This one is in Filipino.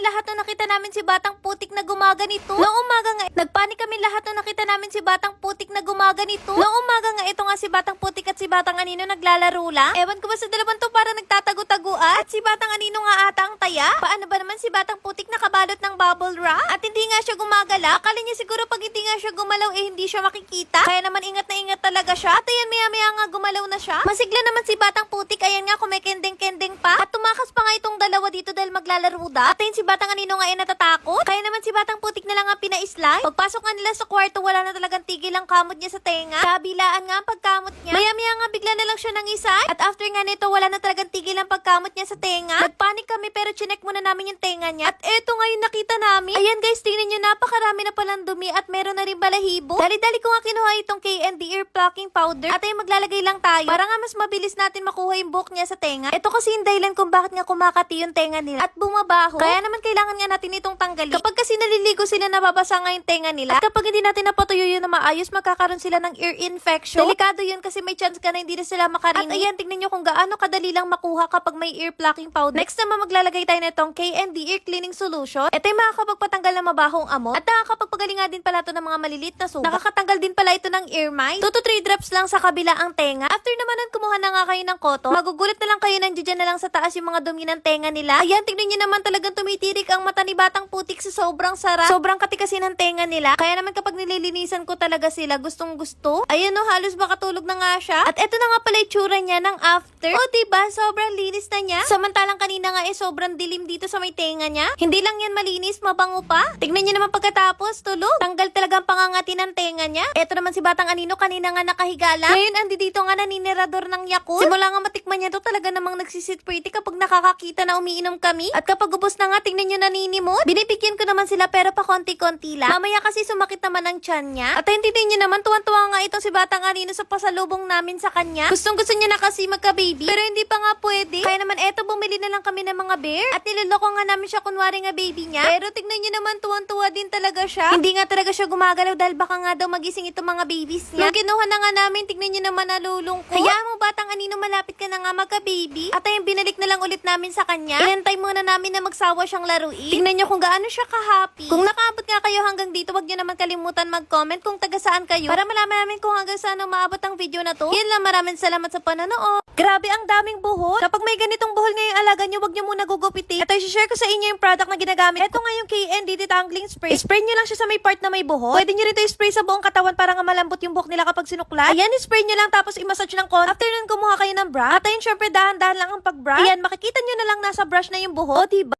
kami lahat nung nakita namin si Batang Putik na gumaganito. Noong umaga nga, nagpanik kami lahat nung nakita namin si Batang Putik na gumaganito. Noong umaga nga, ito nga si Batang Putik at si Batang Anino naglalaro lang. Ewan ko ba sa dalawang to para nagtatago-taguan? At si Batang Anino nga ata ang taya? Paano ba naman si Batang Putik nakabalot ng bubble wrap? At hindi nga siya gumagala? Akala niya siguro pag hindi nga siya gumalaw eh hindi siya makikita. Kaya naman ingat na ingat talaga siya. At ayan maya maya nga gumalaw na siya. Masigla naman si Batang Putik. Ayan nga kumikendeng-kendeng pa. At tumakas pa nga itong dalawa dito dahil maglalaro da. At ayun si Batang Anino nga ay natatakot. Kaya naman si Batang Putik na lang ang pinaislay. Pagpasok nga nila sa kwarto wala na talagang tigil ang kamot niya sa tenga. Kabilaan nga ang pagkamot niya. Maya maya nga bigla na lang siya nangisay. At after nga nito wala na talagang tigil ang pagkamot niya sa tenga. Nagpanik kami pero chinek muna namin yung tenga niya. At eto nga yung nakita namin. Ayan guys, tingnan nyo napakarami na palang dumi at meron na rin balahibo. Dali-dali ko nga kinuha itong KND ear plucking powder. At ay maglalagay lang tayo. Para nga mas mabilis natin makuha yung buhok niya sa tenga. Ito kasi yung dahilan kung bakit nga kumakati yung tenga nila at bumabaho. Kaya naman kailangan nga natin itong tanggalin. Kapag kasi naliligo sila nababasa nga yung tenga nila. At kapag hindi natin napatuyo yun na maayos, magkakaroon sila ng ear infection. Delikado yun kasi may chance ka na hindi na sila makarinig. At ayan, tignan nyo kung gaano kadali lang makuha kapag may ear plucking powder. Next naman maglalagay tayo nitong KND ear cleaning solution. Ito yung makakapagpatanggal ng mabahong amo. At nakakapagpagaling nga din pala ito ng mga malilit na sugat. Nakakatanggal din pala ito ng ear mine. 2 to 3 drops lang sa kabila ang tenga. After naman nun, kumuha na nga kayo ng koto. Magugulat na lang kayo nandiyan na lang sa taas yung mga dumi ng tenga nila. Ayan, tignan nyo naman talagang tumitirik ang mata ni Batang Putik sa sobrang sarap. Sobrang katikasin ng tenga nila. Kaya naman kapag nililinisan ko talaga sila, gustong gusto. Ayan o, halos makatulog na nga siya. At eto na nga pala itsura niya ng after. O diba, sobrang linis na niya. Samantalang kanina nga eh, sobrang dilim dito sa may tenga niya. Hindi lang yan malinis, mabango pa. Tignan niyo naman pagkatapos, tulog. Tanggal talagang pangangati ng tenga niya. Eto naman si Batang Anino, kanina nga nakahiga lang. Ngayon, andi dito nga naninirador ng Yakult. Simula nga matikman niya to, talaga namang nagsisit pretty kapag nakakakita na umiinom kami. At kapag ubos na nga, tingnan niyo naninimot. Binibigyan ko naman sila pero pa konti-konti lang. Mamaya kasi sumakit naman ang tiyan niya. At tingnan niyo naman, tuwan-tuwa nga itong si Batang Anino sa pasalubong namin sa kanya. Gustong gusto niya na kasi magka-baby. Pero hindi pa nga pwede. Kaya naman eto, bumili na lang kami ng mga bear. At niloloko nga namin siya kunwari nga baby niya. Pero tignan niyo naman, tuwan-tuwa din talaga siya. Hindi nga talaga siya gumagalaw dahil baka nga daw magising itong mga babies niya. Nung kinuha na nga namin, tignan niyo naman nalulungkot. Hayaan mo batang anino, malapit ka na nga magka-baby. At ayun, binalik na lang ulit namin sa kanya. Inantay muna namin na magsawa siyang laruin. Tignan niyo kung gaano siya ka-happy. Kung nakaabot nga kayo hanggang dito, wag niyo naman kalimutan mag-comment kung taga saan kayo. Para malaman namin kung hanggang saan maabot ang video na to. Yan lang, maraming salamat sa panonood. Grabe ang daming buhol. Kapag may ganitong buhol ngayong alaga niyo, wag niyo muna gugupitin. Ito, share ko sa inyo yung product na ginagamit. Ito nga yung KND Detangling Spray. Spray niyo lang siya sa may part na may buhol. Pwede niyo rin ito spray sa buong katawan para nga malambot yung buhok nila kapag sinuklat. Ayan, spray niyo lang tapos i-massage ng konti. After nun, kumuha kayo ng brush. At ayun, syempre, dahan-dahan lang ang pag-brush. Ayan, makikita niyo na lang nasa brush na yung buhok. O, diba?